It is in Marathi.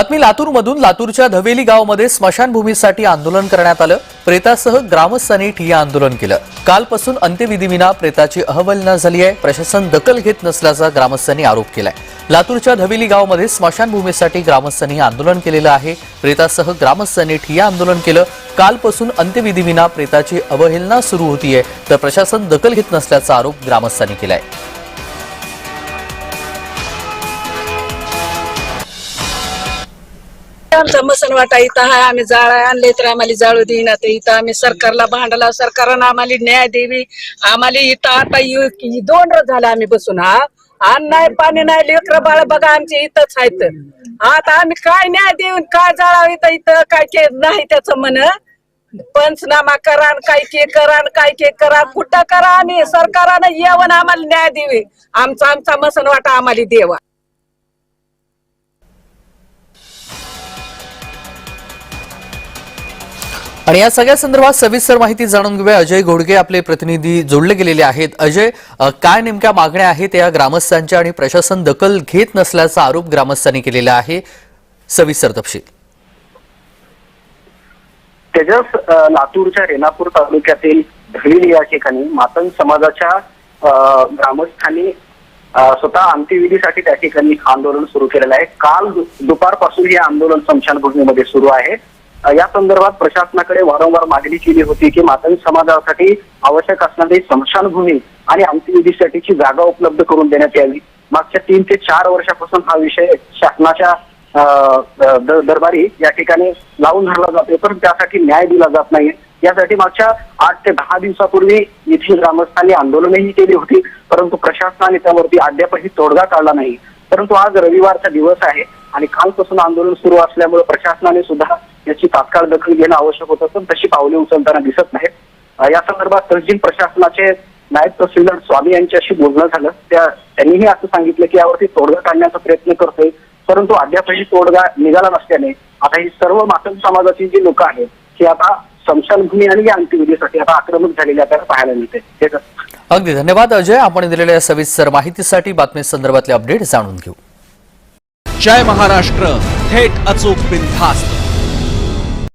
बातमी लातूरमधून लातूरच्या धवेली गावामध्ये स्मशानभूमीसाठी आंदोलन करण्यात आलं. प्रेतासह ग्रामस्थांनी ठिय्या आंदोलन केलं. कालपासून अंत्यविधीविना प्रेताची अहवलना झाली आहे. प्रशासन दखल घेत नसल्याचा ग्रामस्थांनी आरोप केलाय. लातूरच्या धवेली गावामध्ये स्मशानभूमीसाठी ग्रामस्थांनी आंदोलन केलेलं आहे. प्रेतासह ग्रामस्थांनी ठिय्या आंदोलन केलं. कालपासून अंत्यविधीविना प्रेताची अवहेलना सुरू होतीये. तर प्रशासन दखल घेत नसल्याचा आरोप ग्रामस्थांनी केलाय. आमचा मसन वाटा इथं आहे आम्ही जाळ आणले तर आम्हाला जाळू देईना तर इथं. आम्ही सरकारला भांडला सरकारनं आम्हाला न्याय देवी आम्हाला इथं आता येऊ दोन रोज झालं आम्ही बसून हा. अन्न नाही पाणी नाही लेकर बाळ बघा आमचे इथंच आहेत. आता आम्ही काय न्याय देऊन काय जाळावं इथं इथं काय के नाही त्याचं म्हण पंचनामा करा काय के करा काय के करा. कुठं करा आणि सरकारनं येऊन आम्हाला न्याय देवी आमचा आमचा मसन वाटा आम्हाला देवा. आणि या सगळ्या संदर्भात सविस्तर माहिती जाणून घेऊया. अजय घोडगे आपले प्रतिनिधी जोडले गेलेले आहेत. अजय काय नेमक्या मागण्या आहेत या ग्रामस्थांच्या आणि प्रशासन दखल घेत नसल्याचा आरोप ग्रामस्थांनी केलेला आहे? सविस्तर तपशील. तेजस लातूरच्या रेणापूर तालुक्यातील धळील या ठिकाणी मातंग समाजाच्या ग्रामस्थांनी स्वतः अंत्यविधीसाठी त्या ठिकाणी आंदोलन सुरू केलेलं आहे. काल दुपारपासून हे आंदोलन स्मशानभूमीमध्ये सुरू आहे. या संदर्भात प्रशासनाकडे वारंवार मागणी केली होती की मातंग समाजासाठी आवश्यक असणारी स्मशानभूमी आणि अंत्यविधीसाठीची जागा उपलब्ध करून देण्यात यावी. मागच्या तीन ते चार वर्षापासून हा विषय शासनाच्या दरबारी या ठिकाणी लावून धरला जातोय पण त्यासाठी न्याय दिला जात नाही. यासाठी मागच्या आठ ते दहा दिवसापूर्वी येथील ग्रामस्थांनी आंदोलनही केली होती परंतु प्रशासनाने त्यावरती अद्यापही तोडगा काढला नाही. परंतु आज रविवारचा दिवस आहे आणि कालपासून आंदोलन सुरू असल्यामुळे प्रशासनाने सुद्धा याची तात्काळ दखल घेणं आवश्यक होतं पण तशी पावले उचलताना दिसत नाहीत. या संदर्भात तहसील प्रशासनाचे नायब तहसीलदार स्वामी यांच्याशी बोलणं झालं. त्या त्यांनीही असं सांगितलं की यावरती तोडगा काढण्याचा प्रयत्न करतोय परंतु अद्यापही तोडगा निघाला नसल्याने आता ही सर्व मातंग समाजाची जी लोक आहेत ही आता स्मशानभूमी आणि या अंत्यविधीसाठी आता आक्रमक झालेली आपल्याला पाहायला मिळते. हे अगदी धन्यवाद अजय. आपण दिलेल्या सविस्तर माहितीसाठी बातमी संदर्भातले अपडेट जाणून घेऊ. जय महाराष्ट्र. थेट अचूक बिनधास्त.